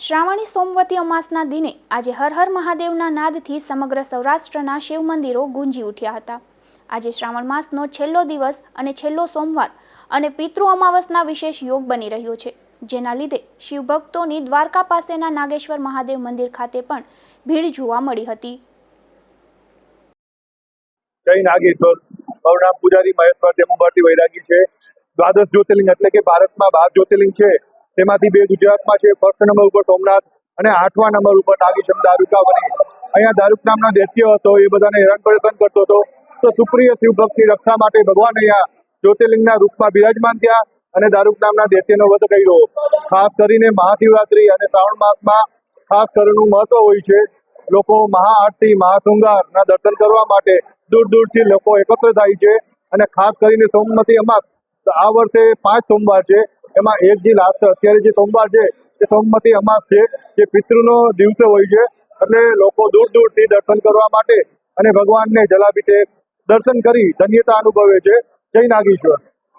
શ્રાવણી સોમવતી અમાસના દિને આજે હર હર મહાદેવના નાદથી સમગ્ર સૌરાષ્ટ્રના શિવ મંદિરો ગુંજી ઉઠ્યા હતા. આજે શ્રાવણ માસનો છેલ્લો દિવસ અને છેલ્લો સોમવાર અને પિતૃ અમાવસના વિશેષ યોગ બની રહ્યો છે, જેના લીધે શિવભક્તોની દ્વારકા પાસેના નાગેશ્વર મહાદેવ મંદિર ખાતે પણ ભીડ જોવા મળી હતી. જય નાગેશ્વર. મારું પૂજારી મહેશ જમુભારતી વૈરાગી છે. દ્વાદશ જ્યોતિર્લિંગ એટલે કે ભારતમાં બાર જ્યોતિર્લિંગ છે. તેમાંથી બે ગુજરાતમાં છે. ફર્સ્ટ નંબર ઉપર સોમનાથ અને આઠમા નંબર ઉપર નાગેશમ દારૂકા બની અહીંયા દારૂક નામના દૈત્ય હતો. એ બધાને હેરાન પરેશાન કરતો હતો. તો સુપ્રિય શિવભક્તિ રક્ષા માટે ભગવાન અહીંયા જ્યોતિર્લિંગના રૂપમાં બિરાજમાન થયા અને દારૂક નામના દૈત્યનો વધ કર્યો. ખાસ કરીને મહાશિવરાત્રી અને શ્રાવણ માસમાં ખાસ કરવાનું મહત્વ હોય છે. લોકો મહાઆરતી, મહાશૃંગારના દર્શન કરવા માટે દૂર દૂરથી લોકો એકત્ર થાય છે. અને ખાસ કરીને સોમવતી અમાસ, આ વર્ષે પાંચ સોમવાર છે. એમાં એક જે લાસ્ટ અત્યારે જે સોમવાર છે, એ સોમવતી અમાસ છે, જે પિતૃનો દિવસે હોય છે, એટલે લોકો દૂર દૂરથી દર્શન કરવા માટે અને ભગવાનને જલાભિષેક દર્શન કરી ધન્યતા અનુભવે છે. જય નાગેશ્વર.